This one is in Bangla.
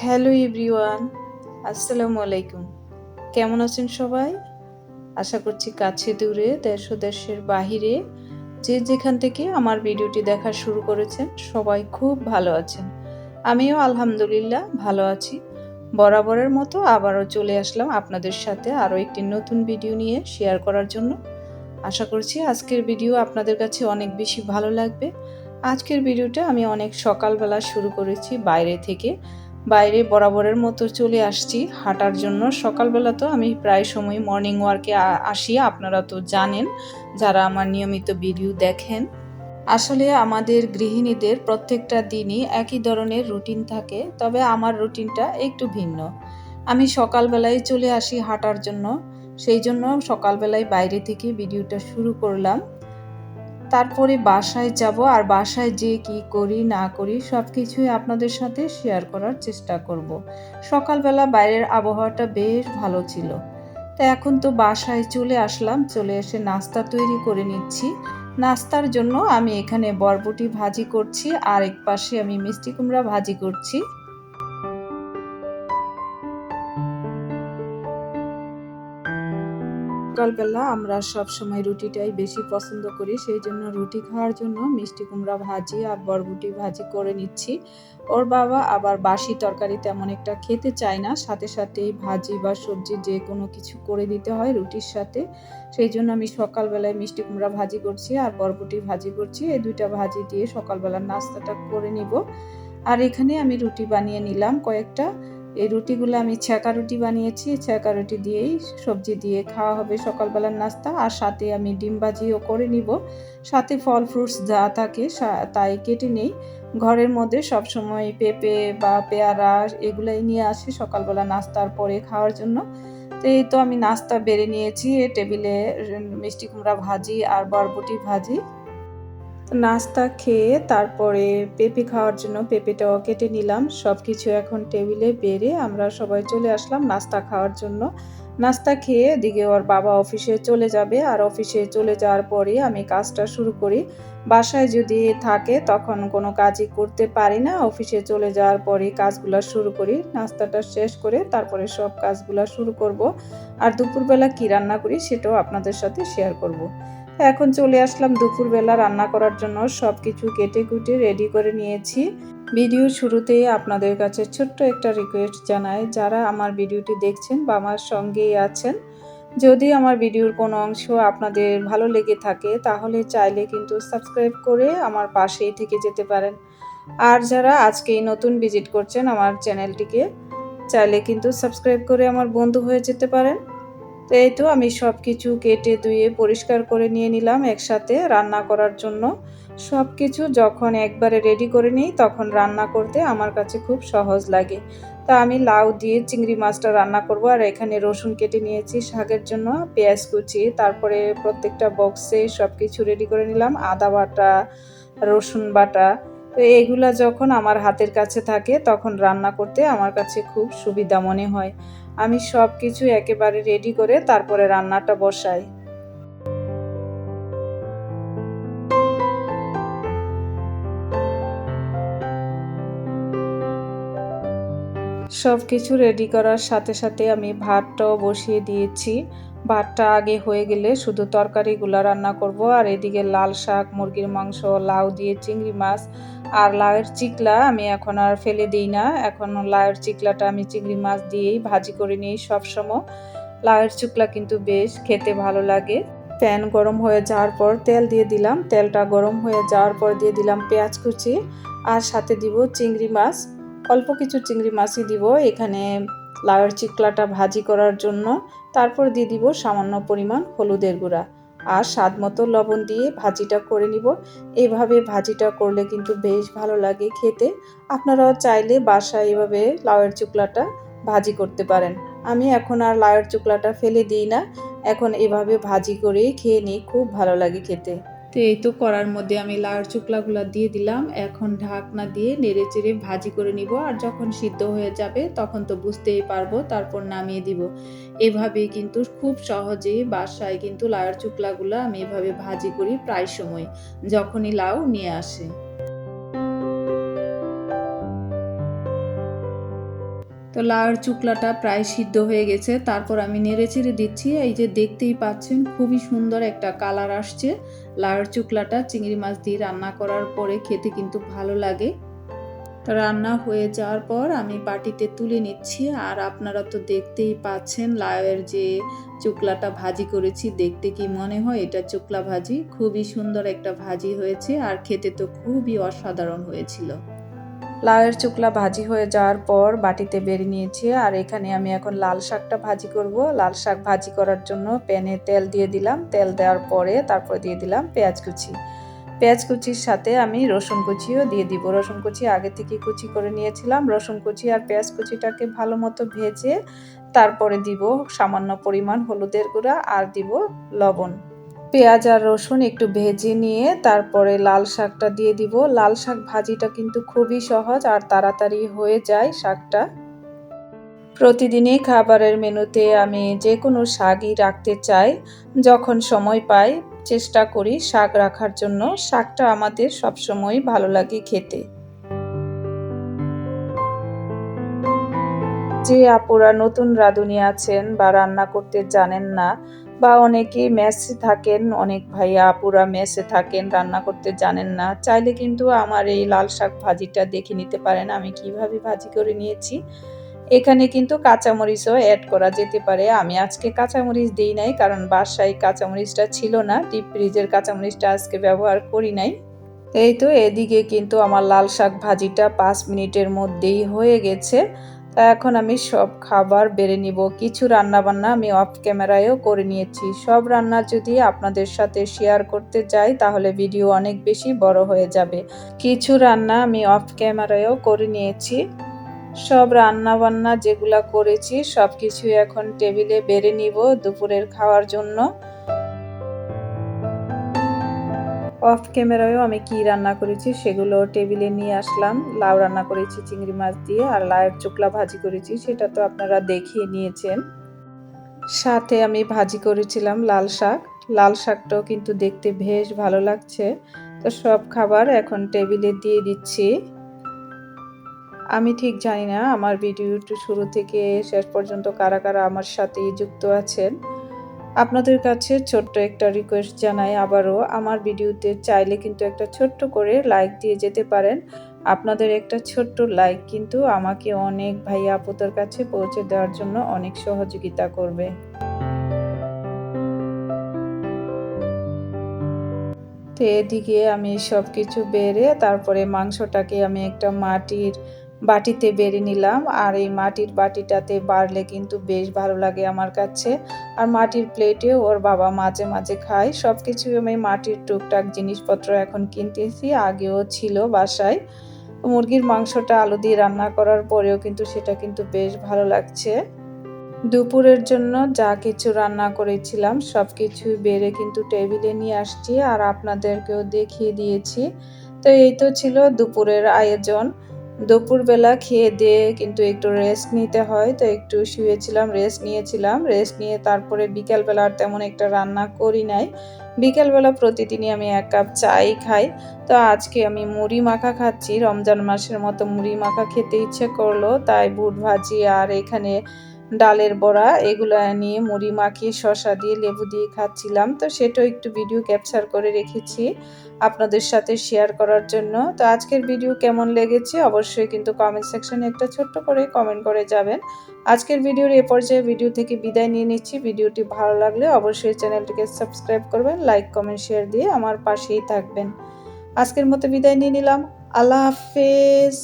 হ্যালো এভরিওয়ান, আসসালামু আলাইকুম। কেমন আছেন সবাই? আশা করছি কাছে দূরে, দেশ ও দেশের বাহিরে যে যেখান থেকে আমার ভিডিওটি দেখা শুরু করেছেন, সবাই খুব ভালো আছেন। আমিও আলহামদুলিল্লাহ ভালো আছি। বরাবরের মতো আবারও চলে আসলাম আপনাদের সাথে আরও একটি নতুন ভিডিও নিয়ে শেয়ার করার জন্য। আশা করছি আজকের ভিডিও আপনাদের কাছে অনেক বেশি ভালো লাগবে। আজকের ভিডিওটা আমি অনেক সকালবেলা শুরু করেছি বাইরে থেকে। বাইরে বরাবরের মতো চলে আসছি। হাঁটার জন্য সকালবেলা তো আমি প্রায় সময় মর্নিং ওয়ার্কে আসি, আপনারা তো জানেন, যারা আমার নিয়মিত ভিডিও দেখেন। আসলে আমাদের গৃহিণীদের প্রত্যেকটা দিনই একই ধরনের রুটিন থাকে, তবে আমার রুটিনটা একটু ভিন্ন। আমি সকালবেলায় চলে আসি হাঁটার জন্য, সেই জন্য সকালবেলায় বাইরে থেকে ভিডিওটা শুরু করলাম। তারপরে বাসায় যাব আর বাসায় যে কি করি, না করি সব কিছুই আপনাদের সাথে শেয়ার করার চেষ্টা করব। সকালবেলা বাইরের আবহাওয়াটা বেশ ভালো ছিল। তা এখন তো বাসায় চলে আসলাম, চলে এসে নাস্তা তৈরি করে নিচ্ছি। নাস্তার জন্য আমি এখানে বরবটি ভাজি করছি, আর এক পাশে আমি মিষ্টি কুমড়া ভাজি করছি। সকালবেলা আমরা সব সময় রুটিটাই বেশি পছন্দ করি, সেই জন্য রুটি খাওয়ার জন্য মিষ্টি কুমড়া ভাজি আর বরবটি ভাজি করে নিচ্ছি। ওর বাবা আবার বাসি তরকারি তেমন একটা খেতে চায় না, সাথে সাথেই ভাজি বা সবজি যে কোনো কিছু করে দিতে হয় রুটির সাথে। সেই জন্য আমি সকালবেলায় মিষ্টি কুমড়া ভাজি করছি আর বরবটি ভাজি করছি। এই দুইটা ভাজি দিয়ে সকালবেলার নাস্তাটা করে নিব। আর এখানে আমি রুটি বানিয়ে নিলাম কয়েকটা। এই রুটিগুলো আমি ছ্যাঁকা রুটি বানিয়েছি। ছ্যাঁকা রুটি দিয়েই সবজি দিয়ে খাওয়া হবে সকালবেলার নাস্তা। আর সাথে আমি ডিম ভাজিও করে নিব। সাথে ফল ফ্রুটস যা থাকে তাই কেটে নেই। ঘরের মধ্যে সবসময় পেঁপে বা পেয়ারা এগুলাই নিয়ে আসি সকালবেলা নাস্তার পরে খাওয়ার জন্য। তো এই তো আমি নাস্তা বেড়ে নিয়েছি। টেবিলে মিষ্টি কুমড়া ভাজি আর বরবটি ভাজি। নাস্তা খেয়ে তারপরে পেঁপে খাওয়ার জন্য পেঁপেটাও কেটে নিলাম। সব কিছু এখন টেবিলে বেড়ে আমরা সবাই চলে আসলাম নাস্তা খাওয়ার জন্য। নাস্তা খেয়ে এদিকে ওর বাবা অফিসে চলে যাবে। আর অফিসে চলে যাওয়ার পরে আমি কাজটা শুরু করি। বাসায় যদি থাকে তখন কোনো কাজই করতে পারি না। অফিসে চলে যাওয়ার পরে কাজগুলো শুরু করি। নাস্তাটা শেষ করে তারপরে সব কাজগুলো শুরু করব। আর দুপুরবেলা কী রান্না করি সেটাও আপনাদের সাথে শেয়ার করব। এখন চলে আসলাম দুপুরবেলা রান্না করার জন্য। সব কিছু কেটে কুটে রেডি করে নিয়েছি। ভিডিও শুরুতেই আপনাদের কাছে ছোট্ট একটা রিকোয়েস্ট জানাই। যারা আমার ভিডিওটি দেখছেন বা আমার সঙ্গেই আছেন, যদি আমার ভিডিওর কোনো অংশ আপনাদের ভালো লেগে থাকে, তাহলে চাইলে কিন্তু সাবস্ক্রাইব করে আমার পাশেই থেকে যেতে পারেন। আর যারা আজকেই নতুন ভিজিট করছেন আমার চ্যানেলটিকে চাইলে কিন্তু সাবস্ক্রাইব করে আমার বন্ধু হয়ে যেতে পারেন। তো এই তো আমি সব কিছু কেটে ধুয়ে পরিষ্কার করে নিয়ে নিলাম একসাথে রান্না করার জন্য। সব কিছু যখন একবারে রেডি করে নিই, তখন রান্না করতে আমার কাছে খুব সহজ লাগে। তা আমি লাউ দিয়ে চিংড়ি মাছটা রান্না করব আর এখানে রসুন কেটে নিয়েছি শাকের জন্য, পেঁয়াজ কুচি, তারপরে প্রত্যেকটা বক্সে সব কিছু রেডি করে নিলাম, আদা বাটা, রসুন বাটা তো এগুলা যখন আমার হাতের কাছে থাকে, তখন রান্না করতে আমার কাছে খুব সুবিধা মনে হয়। আমি সব কিছু একেবারে রেডি করে তারপরে রান্নাটা বসাই। সব কিছু রেডি করার সাথে সাথে আমি ভাতটাও বসিয়ে দিয়েছি। ভাতটা আগে হয়ে গেলে শুধু তরকারিগুলো রান্না করব, আর এদিকে লাল শাক, মুরগির মাংস, লাউ দিয়ে চিংড়ি মাছ আর লাউয়ের চিকলা আমি এখন আর ফেলে দিই না। এখন লাউয়ের চিকলাটা আমি চিংড়ি মাছ দিয়েই ভাজি করে নিই সবসময় লাউয়ের চুকলা কিন্তু বেশ খেতে ভালো লাগে। প্যান গরম হয়ে যাওয়ার পর তেল দিয়ে দিলাম। তেলটা গরম হয়ে যাওয়ার পর দিয়ে দিলাম পেঁয়াজ কুচি আর সাথে দিব চিংড়ি মাছ। অল্প কিছু চিংড়ি মাছই দিব। এখানে লাউয়ের চিকলাটা ভাজি করার জন্য। তারপর দিয়ে দিব সামান্য পরিমাণ হলুদের গুঁড়া। আর স্বাদ মতো লবণ দিয়ে ভাজিটা করে নিব। এভাবে ভাজিটা করলে কিন্তু বেশ ভালো লাগে খেতে। আপনারাও চাইলে বাসায় এভাবে লাউয়ের চুকলাটা ভাজি করতে পারেন। আমি এখন আর লাউয়ের চুকলাটা ফেলে দিই না। এখন এভাবে ভাজি করেই খেয়ে নিই, খুব ভালো লাগে খেতে। তো এই তো করার মধ্যে আমি লাড় চুকলাগুলো দিয়ে দিলাম। এখন ঢাকনা দিয়ে নেড়ে চেড়ে ভাজি করে নিব আর যখন সিদ্ধ হয়ে যাবে তখন তো বুঝতেই পারব, তারপর নামিয়ে দিব। এভাবে কিন্তু খুব সহজেই বাসায় কিন্তু লাড় চুকলাগুলো আমি এভাবে ভাজি করি প্রায় সময়, যখনই লাউ নিয়ে আসে। তো লাউয়ের চুকলাটা প্রায় সিদ্ধ হয়ে গেছে। তারপর আমি নেড়ে চেড়ে দিচ্ছি। এই যে দেখতেই পাচ্ছেন, খুবই সুন্দর একটা কালার আসছে। লাউয়ের চুকলাটা চিংড়ি মাছ দিয়ে রান্না করার পরে খেতে কিন্তু ভালো লাগে। তো রান্না হয়ে যাওয়ার পর আমি বাটিতে তুলে নিচ্ছি। আর আপনারা তো দেখতেই পাচ্ছেন, লাউয়ের যে চুকলাটা ভাজি করেছি, দেখতে কি মনে হয়? এটা চুকলা ভাজি। খুবই সুন্দর একটা ভাজি হয়েছে। আর খেতে তো খুবই অসাধারণ হয়েছিল। লাউয়ের চুকলা ভাজি হয়ে যাওয়ার পর বাটিতে বেড়ে নিয়েছি, আর এখানে আমি এখন লাল শাকটা ভাজি করব। লাল শাক ভাজি করার জন্য প্যানে তেল দিয়ে দিলাম। তেল দেওয়ার পরে তারপর দিয়ে দিলাম পেঁয়াজ কুচি। পেঁয়াজ কুচির সাথে আমি রসুন কুচিও দিয়ে দিব। রসুন কুচি আগে থেকে কুচি করে নিয়েছিলাম। রসুন কুচি আর পেঁয়াজ কুচিটাকে ভালো মতো ভেজে তারপরে দিব সামান্য পরিমাণ হলুদের গুঁড়া আর দিব লবণ। পেঁয়াজ আর রসুন একটু ভেজে নিয়ে তারপরে লাল শাকটা দিয়ে দিব। লাল শাক ভাজিটা কিন্তু খুবই সহজ আর তাড়াতাড়ি হয়ে যায় শাকটা। প্রতিদিনই খাবারের মেনুতে আমি যে কোনো শাকই রাখতে চাই। যখন সময় পাই, চেষ্টা করি শাক রাখার জন্য। শাকটা আমাদের সবসময় ভালো লাগে খেতে। যে আপুরা নতুন রাঁধুনি আছেন বা রান্না করতে জানেন না বা অনেকেই মেসে থাকেন, অনেক ভাইয়া আপুরা মেসে থাকেন, রান্না করতে জানেন না, চাইলে কিন্তু আমার এই লাল শাক ভাজিটা দেখে নিতে পারেন, আমি কীভাবে ভাজি করে নিয়েছি। এখানে কিন্তু কাঁচামরিচও অ্যাড করা যেতে পারে, আমি আজকে কাঁচামরিচ দিই নাই, কারণ বাসায় কাঁচামরিচটা ছিল না ডিপ ফ্রিজের কাঁচামরিচটা আজকে ব্যবহার করি নাই। এই তো এদিকে কিন্তু আমার লাল শাক ভাজিটা পাঁচ মিনিটের মধ্যেই হয়ে গেছে। তা এখন আমি সব খাবার বেড়ে নিব। কিছু রান্না বান্না আমি অফ ক্যামেরায়ও করে নিয়েছি। সব রান্না যদি আপনাদের সাথে শেয়ার করতে যাই, তাহলে ভিডিও অনেক বেশি বড় হয়ে যাবে। কিছু রান্না আমি অফ ক্যামেরায়ও করে নিয়েছি। সব রান্না বান্না যেগুলা করেছি সব কিছু এখন টেবিলে বেড়ে নিব দুপুরের খাওয়ার জন্য। অফ ক্যামেরায়ও আমি কি রান্না করেছি সেগুলো টেবিলে নিয়ে আসলাম। লাউ রান্না করেছি, চিংড়ি মাছ দিয়ে, আর লাউয়ের চোকলা ভাজি করেছি, সেটা তো আপনারা দেখিয়ে নিয়েছেন। সাথে আমি ভাজি করেছিলাম লাল শাক। লাল শাকটাও কিন্তু দেখতে বেশ ভালো লাগছে। তো সব খাবার এখন টেবিলে দিয়ে দিচ্ছি। আমি ঠিক জানি না আমার ভিডিওটি শুরু থেকে শেষ পর্যন্ত কারা কারা আমার সাথে যুক্ত আছেন। আপনাদের কাছে ছোট্ট একটা রিকোয়েস্ট জানাই আবারও। আমার ভিডিওতে চাইলে কিন্তু একটা ছোট্ট করে লাইক দিয়ে যেতে পারেন। আপনাদের একটা ছোট্ট লাইক কিন্তু আমাকে অনেক ভাই আপুদের কাছে পৌঁছে দেওয়ার জন্য অনেক সহযোগিতা করবে। তো এদিকে আমি সব কিছু বেড়ে তারপরে মাংসটাকে আমি একটা মাটির বাটিতে বেড়ে নিলাম আর এই মাটির বাটিটাতে বাড়লে কিন্তু বেশ ভালো লাগে আমার কাছে। আর মাটির প্লেটে ওর বাবা মাঝে মাঝে খায়। সব কিছু আমি মাটির টুকটাক জিনিসপত্র এখন কিনতেছি, আগেও ছিল বাসায়। মুরগির মাংসটা আলু দিয়ে রান্না করার পরেও কিন্তু সেটা কিন্তু বেশ ভালো লাগছে। দুপুরের জন্য যা কিছু রান্না করেছিলাম সব কিছুই বেড়ে কিন্তু টেবিলে নিয়ে আসছি আর আপনাদেরকেও দেখিয়ে দিয়েছি। তো এই তো ছিল দুপুরের আয়োজন। দুপুরবেলা খেয়ে দিয়ে কিন্তু একটু রেস্ট নিতে হয়, তো একটু শুয়েছিলাম রেস্ট নিয়েছিলাম রেস্ট নিয়ে তারপরে বিকালবেলা আর তেমন একটা রান্না করি নাই। বিকালবেলা প্রতিদিনই আমি এক কাপ চাই খাই, তো আজকে আমি মুড়ি মাখা খাচ্ছি। রমজান মাসের মতো মুড়ি মাখা খেতে ইচ্ছে করল, তাই বুট ভাজি আর এখানে ডালের বড়া, এগুলো নিয়ে মুড়ি মাখিয়ে শশা দিয়ে লেবু দিয়ে খাচ্ছিলাম। তো সেটাও একটু ভিডিও ক্যাপচার করে রেখেছি আপনাদের সাথে শেয়ার করার জন্য। তো আজকের ভিডিও কেমন লেগেছে অবশ্যই কিন্তু কমেন্ট সেকশনে একটা ছোট্ট করে কমেন্ট করে যাবেন। আজকের ভিডিওর এ পর্যায়ে ভিডিও থেকে বিদায় নিয়ে নিচ্ছি। ভিডিওটি ভালো লাগলে অবশ্যই চ্যানেলটিকে সাবস্ক্রাইব করবেন লাইক কমেন্ট শেয়ার দিয়ে আমার পাশেই থাকবেন। আজকের মতো বিদায় নিয়ে নিলাম। আল্লাহ হাফেজ।